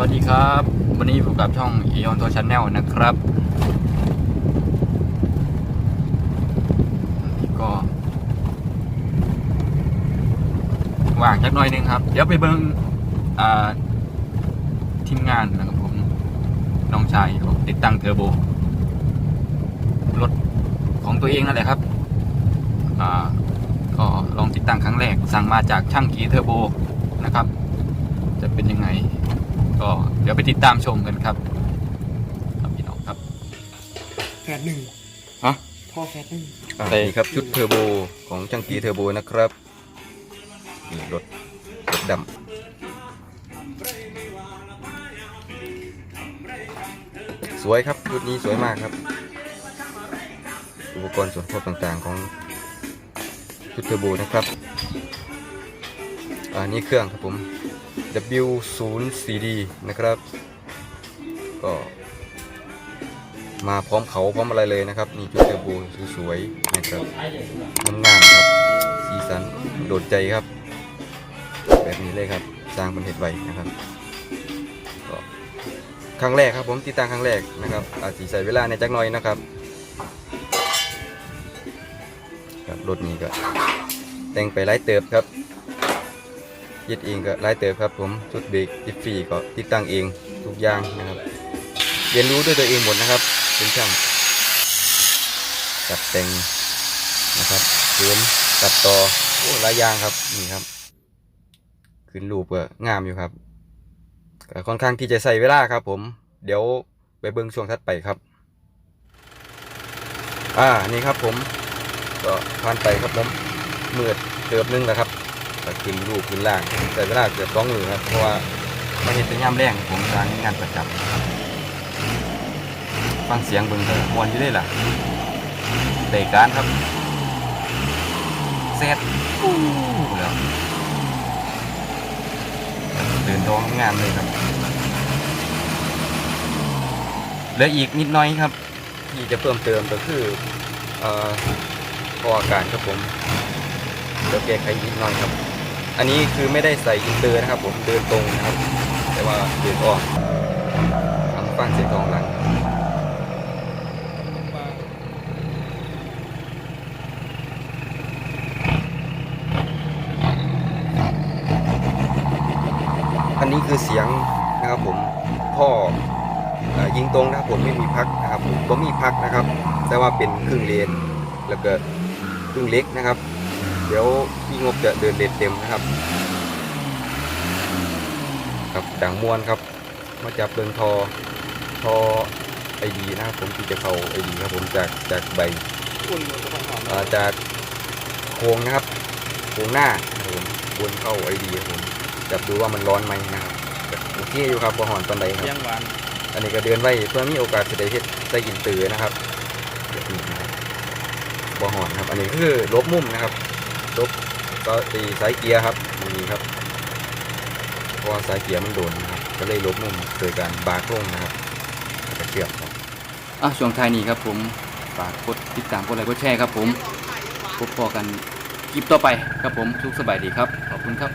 วัสดีครับ วันนี้อยู่กับช่องอีออนโทชแนลนะครับนี่ก็ว่างจักหน่อยหนึงครับ เดี๋ยวไปเบิ้งอ่าทีมงานนะครับผม น้องชายติดตั้งเทอร์โบ รถของตัวเองนั่นแหละครับอ่าก็ลองติดตั้งครั้งแรก สั่งมาจากช่างกีเทอร์โบนะครับ จะเป็นยังไง ดี๋ยวไปติดตามชมกันครับ ครับพี่น้องครับแฟดหนึ่งฮะ พ่อแฟดหนึ่งอ่านี่ครับชุดเทอร์โบของช่างกีเทอร์โบนะครับนี่รถรถดำสวยครับชุดนี้สวยมากครับ อุปกรณ์ส่วนควบต่างๆของชุดเทอร์โบนะครับอ่านี่เครื่องครับผม W0CD นะครับ ก็มาพร้อมเขาพร้อมอะไรเลยนะครับนี่ชุดเทอร์โบสวยๆนะครับงามๆครับ สีสันโดดใจครับ แบบนี้เลยครับ สร้างบนเห็ดไวนะครับก็ครั้งแรกครับผมติดตั้งครั้งแรกนะครับ อาจจะใส่เวลาในจักหน่อยนะครับครับรถนี้ก็แต่งไปไล่เติบครับ ยึดเองก็ไล่เติบครับผมชุดเบรกติดฟรีก็ติดตั้งเองทุกอย่างนะครับเรียนรู้ด้วยตัวเองหมดนะครับเป็นช่างตัดแต่งนะครับเขียนตัดต่อโอ้หลายอย่างครับนี่ครับขึ้นรูปก็งามอยู่ครับค่อนข้างที่จะใส่เวลาครับ ผม เดี๋ยวไปเบิ้งช่วงถัดไปครับ อ่านี่ครับผมก็ผ่านไปครับผมมืดเกือบนึงแล้วครับ ก็ขึ้นรูปขึ้นล่างใส่เวลาเกือบสองมือครับเพราะว่ามาเห็นเป็นย่ำแรงผมทางงานประจับฟังเสียงเบิ่งเถอะมวนอยู่ได้ล่ะเตะการครับเซตอู้แล้วตื่นท้องงานเลยครับเหลืออีกนิดน้อยครับ ที่จะเพิ่มเติมก็คือเอ่อพออาการครับผมเดี๋ยวแก้ไขนิดน่อยครับ อันนี้คือไม่ได้ใส่อินเตอร์นะครับ ผมเดินตรงนะครับ แต่ว่าเดินอ้อมทางฟังเสียงทองหลังอันนี้คือเสียงนะครับผมท่อเอ่อยิงตรงนะครับผมไม่มีพักนะครับผมก็มีพักนะครับ แต่ว่าเป็นครึ่งเลนแล้วก็ครึ่งเล็กนะครับ เดี๋ยวพี่งบจะเดินเลนเต็มนะครับครับดังมวนครับ มาจับเบิงทอทอไอดีนะครับผมที่จะเข้าไอดีครับผมจากจากใบอุ่นหมดก็หอมเอ่อจากโครงนะครับโครงหน้านะครับผมวนเข้าไอดีครับผมจับดูว่ามันร้อนไหมนะครับโอเคอยู่ครับบอหอนตอนใดครับยังหวานอันนี้ก็เดินไว้เพื่อมีโอกาสจะได้เฮ็ดได้อินเตือนะครับแบบนี้นะครับบอหอนครับ อันนี้คือลบมุมนะครับ ลบก็ตีสายเกียร์ครับนี่ครับเพราะว่าสายเกียร์มันโดนนะครับก็เลยลบมุมโดยการบาร์ครงนะครับแล้วก็เชือกครับอะช่วงท้ายนี้ครับผมฝากกดติดตามกดไลค์กดแชร์ครับผมพบพอกันคลิปต่อไปครับผมทุกสบายดีครับ ขอบคุณครับ